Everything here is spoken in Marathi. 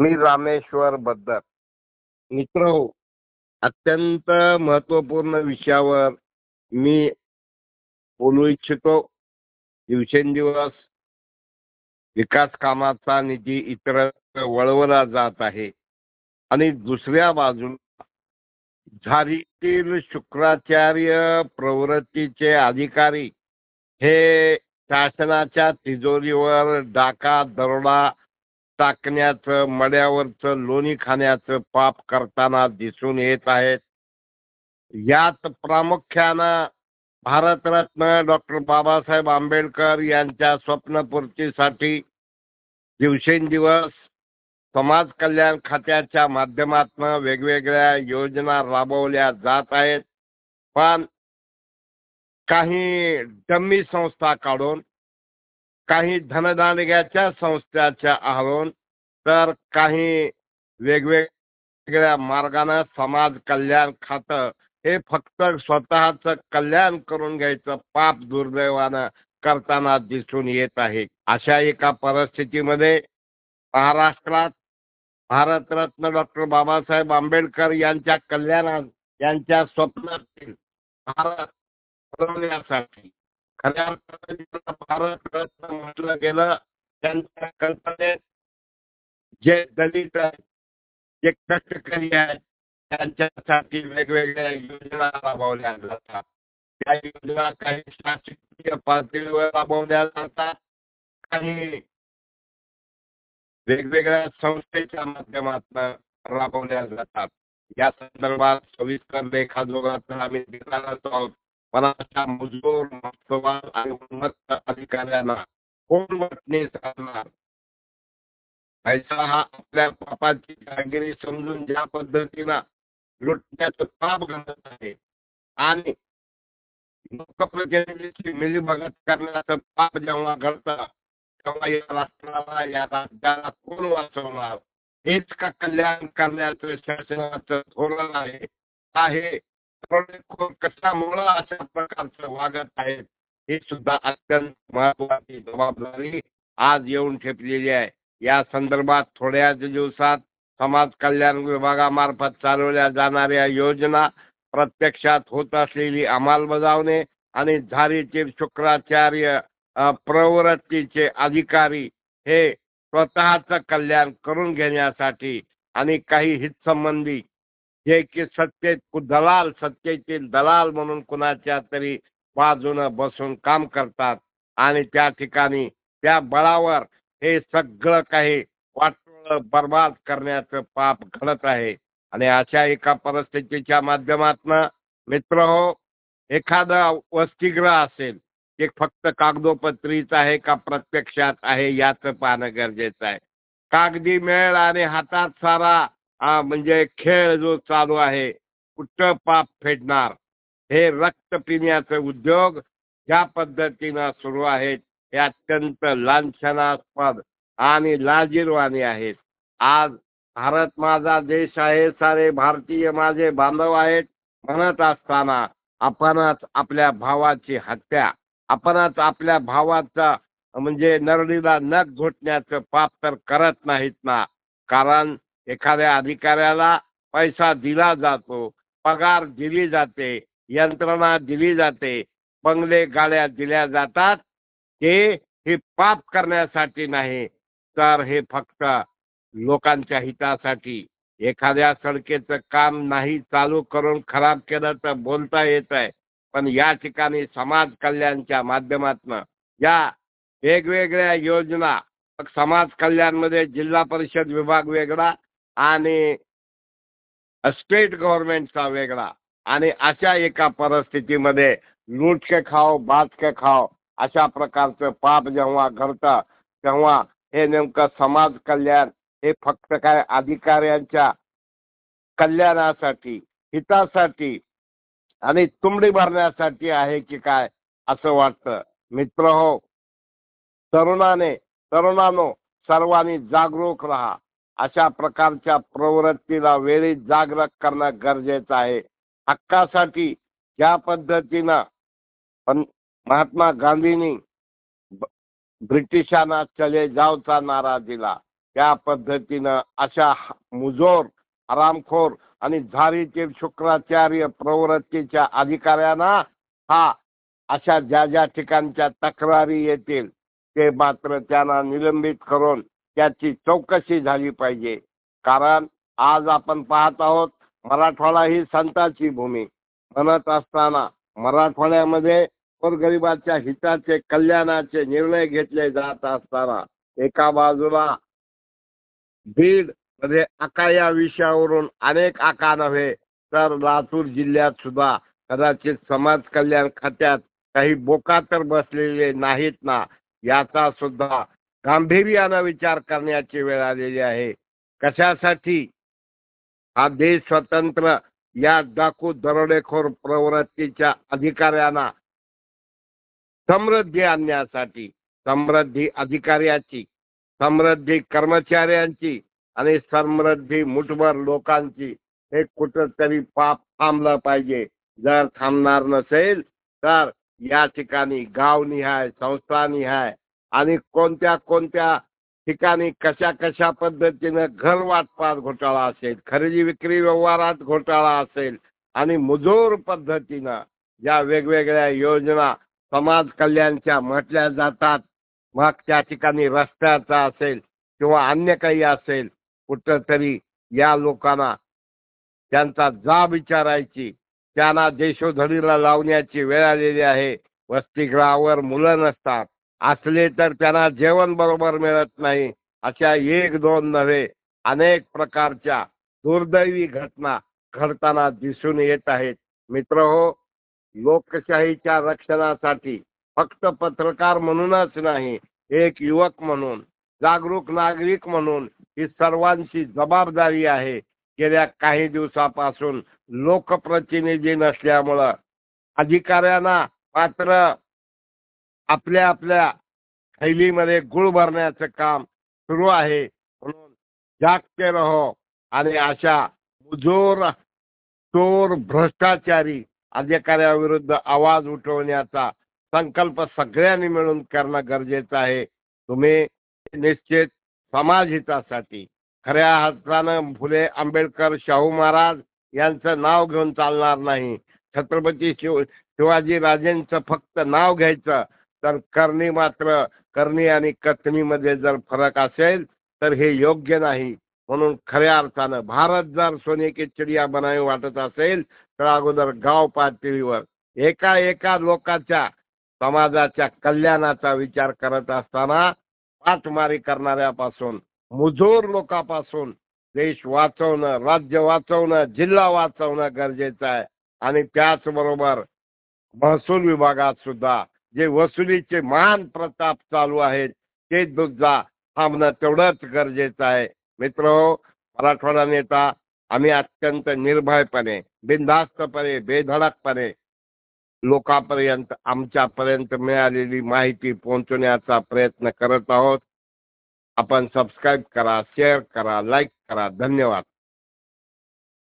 मी रामेश्वर बद्दल. मित्र हो अत्यंत महत्त्वपूर्ण विषयावर मी बोलू इच्छितो. दिवसेंदिवस विकास कामाचा निधी इतर वळवला जात आहे. आणि दुसऱ्या बाजूला झारीतील शुक्राचार्य प्रवृत्तीचे अधिकारी हे शासनाच्या तिजोरीवर डाका दरोडा टाकण्याचं मड्यावरचं लोणी खाण्याचं पाप करताना दिसून येत आहेत यात प्रामुख्यानं भारतरत्न डॉक्टर बाबासाहेब आंबेडकर यांच्या स्वप्नपूर्तीसाठी दिवसेंदिवस समाज कल्याण खात्याच्या माध्यमातून वेगवेगळ्या योजना राबवल्या जात आहेत. पण काही डम्मी संस्था काढून काही धनदानग्याच्या संस्थाच्या आहून तर काही वेगवेगळ्या मार्गानं समाज कल्याण खातं हे फक्त स्वतःच कल्याण करून घ्यायचं पाप दुर्दैवानं करताना दिसून येत आहे. अशा एका परिस्थितीमध्ये महाराष्ट्रात भारतरत्न डॉक्टर बाबासाहेब आंबेडकर यांच्या कल्याणात यांच्या स्वप्नातील भारत घडवण्यासाठी खऱ्या अर्थाने म्हटलं गेलं त्यांच्या कल्पनेत जे दलित आहेत जे कष्टकरी आहेत त्यांच्यासाठी वेगवेगळ्या योजना राबवल्या जातात. त्या योजना काही शासकीय पातळीवर राबवल्या जातात काही वेगवेगळ्या संस्थेच्या माध्यमातून राबवल्या जातात. या संदर्भात सविस्तर लेखाजोगात आम्ही देणार आहोत. पण अशा मजूर मस्तवाद आणि उन्नत अधिकाऱ्यांना कोण वटणीस करणार? पैसा हा आपल्या पापाची कामगिरी समजून ज्या पद्धतीनं लुटण्याचं पाप घडत आहे आणि लोकप्रतिनिधीची मिलीभगत करण्याचं पाप जेव्हा घडतं तेव्हा या राष्ट्राला या राज्याला कोण वाचवणार? हेच का कल्याण करण्याचं शासनाचं धोरण आहे? आहे कशामुळं अशा प्रकारचं वागत आहेत हे सुद्धा अत्यंत महत्वाची जबाबदारी आज येऊन ठेपलेली आहे. या संदर्भात थोड्याच दिवसात समाज कल्याण विभागामार्फत चालवल्या जाणाऱ्या योजना प्रत्यक्षात होत असलेली अंमलबजावणी आणि झारीचे शुक्राचार्य प्रवृत्तीचे अधिकारी हे स्वतःच कल्याण करून घेण्यासाठी आणि काही हितसंबंधी जे की सत्य दलाल सत्तेतील दलाल म्हणून कुणाच्या तरी बाजूनं बसून काम करतात. आणि त्या ठिकाणी त्या बळावर हे सगळं काही वाटोळ बर्बाद करण्याचं पाप घडत आहे. आणि अशा एका परिस्थितीच्या माध्यमातन मित्र हो एखादं वसतिगृह असेल ते फक्त कागदोपत्रीच आहे का प्रत्यक्षात आहे याचं पाहणं गरजेचं आहे. कागदी मेळ आणि हातात सारा म्हणजे खेळ जो चालू आहे कुठं पाप फेडणार? हे रक्त पिण्याचे उद्योग ज्या पद्धतीनं सुरू आहेत हे अत्यंत लांछनास्पद आणि लाजीरवाणी आहेत. आज भारत माझा देश आहे सारे भारतीय माझे बांधव आहेत म्हणत असताना आपणच आपल्या भावाची हत्या आपणच आपल्या भावाचा म्हणजे नरडीला नख घोटण्याचं पाप तर करत नाहीत ना? कारण एखाद्या अधिकाऱ्याला पैसा दिला जातो पगार दिली जाते यंत्रणा दिली जाते बंगले गाड्या दिल्या जातात ते हे पाप करण्यासाठी नाही तर हे फक्त लोकांच्या हितासाठी. एखाद्या सडकेचं काम नाही चालू करून खराब केलं तर बोलता येत आहे पण या ठिकाणी समाज कल्याणच्या माध्यमातून या वेगवेगळ्या योजना समाज कल्याणमध्ये जिल्हा परिषद विभाग वेगळा आणि स्टेट गव्हर्नमेंटचा वेगळा. आणि अशा एका परिस्थितीमध्ये लूट के खाओ भात के खाओ अशा प्रकारचं पाप जेव्हा घडतं तेव्हा हे नेमकं समाज कल्याण हे फक्त काय अधिकाऱ्यांच्या कल्याणासाठी हितासाठी आणि तुंबडी भरण्यासाठी आहे की काय असं वाटतं? मित्र हो तरुणाने तरुणानो सर्वांनी जागरूक राहा. अशा प्रकारच्या प्रवृत्तीला वेळी जागृत करणं गरजेचं आहे. हक्कासाठी ज्या पद्धतीनं पण महात्मा गांधींनी ब्रिटिशांना चले जावचा नारा दिला त्या पद्धतीनं अशा मुजोर आरामखोर आणि झारीचे शुक्राचार्य प्रवृत्तीच्या अधिकाऱ्यांना हा अशा ज्या ज्या ठिकाणच्या तक्रारी येतील ते मात्र त्यांना निलंबित करून त्याची चौकशी झाली पाहिजे. कारण आज आपण पाहत आहोत मराठवाडा ही संतांची भूमी. म्हणत असताना मराठवाड्यामध्ये गोरगरिबाच्या हिताचे कल्याणाचे निर्णय घेतले जात असताना एका बाजूला बीडमध्ये आका या विषयावरून अनेक आका नव्हे तर लातूर जिल्ह्यात सुद्धा कदाचित समाज कल्याण खात्यात काही बोका तर बसलेले नाहीत ना याचा सुद्धा गांभीर्यानं विचार करण्याची वेळ आलेली आहे. कशासाठी? हा देश स्वतंत्र या डाकू दरोडेखोर प्रवृत्तीच्या अधिकाऱ्यांना समृद्धी आणण्यासाठी समृद्धी अधिकाऱ्याची समृद्धी कर्मचाऱ्यांची आणि समृद्धी मुठभर लोकांची हे कुठंतरी पाप थांबलं पाहिजे. जर थांबणार नसेल तर या ठिकाणी गावनिहाय संस्थानिहाय आणि कोणत्या कोणत्या ठिकाणी कशा कशा पद्धतीनं घर वाटपात घोटाळा असेल खरेदी विक्री व्यवहारात घोटाळा असेल आणि मुजोर पद्धतीनं ज्या वेगवेगळ्या योजना समाज कल्याणच्या म्हटल्या जातात. मग त्या ठिकाणी रस्त्याचा असेल किंवा अन्य काही असेल कुठंतरी या लोकांना त्यांचा जा विचारायची त्यांना देशोधडीला लावण्याची वेळ आलेली आहे. वसतिगृहावर मुलं नसतात. असले तर त्यांना जेवण बरोबर मिळत नाही. अशा एक दोन नव्हे अनेक प्रकारच्या दुर्दैवी घटना घडताना दिसून येत आहेत. मित्र हो लोकशाहीच्या रक्षणासाठी फक्त पत्रकार म्हणूनच नाही एक युवक म्हणून जागरूक नागरिक म्हणून ही सर्वांची जबाबदारी आहे. गेल्या काही दिवसापासून लोकप्रतिनिधी नसल्यामुळं अधिकाऱ्यांना पात्र आपल्या आपल्या थैलीमध्ये गुळ भरण्याचं काम सुरू आहे. म्हणून जागते रहो आणि अशा मुजोर चोर भ्रष्टाचारी अधिकाऱ्याविरुद्ध आवाज उठवण्याचा संकल्प सगळ्यांनी मिळून करणं गरजेचं आहे. तुम्ही निश्चित समाजहितासाठी खऱ्या अर्थानं फुले आंबेडकर शाहू महाराज यांचं नाव घेऊन चालणार नाही. छत्रपती शिव शिवाजी राजेंचं फक्त नाव घ्यायचं तर करणी मात्र करणी आणि कथनीमध्ये जर फरक असेल तर हे योग्य नाही. म्हणून खऱ्या अर्थानं भारत जर सोने की चिडिया बनावी वाटत असेल तर अगोदर गाव पातळीवर एका एका लोकाच्या समाजाच्या कल्याणाचा विचार करत असताना पाठमारी करणाऱ्यापासून मुजोर लोकांपासून देश वाचवणं राज्य वाचवणं जिल्हा वाचवणं गरजेचं आहे. आणि त्याचबरोबर महसूल विभागात सुद्धा जे वसुलीचे महान प्रताप चालू आहेत ते सुद्धा थांबणं तेवढंच गरजेचं आहे. मित्र मराठवाडा नेता आम्ही अत्यंत निर्भयपणे बिनधास्तपणे बेधडकपणे लोकांपर्यंत आमच्यापर्यंत मिळालेली माहिती पोहोचवण्याचा प्रयत्न करत आहोत. आपण सबस्क्राईब करा शेअर करा लाईक करा. धन्यवाद.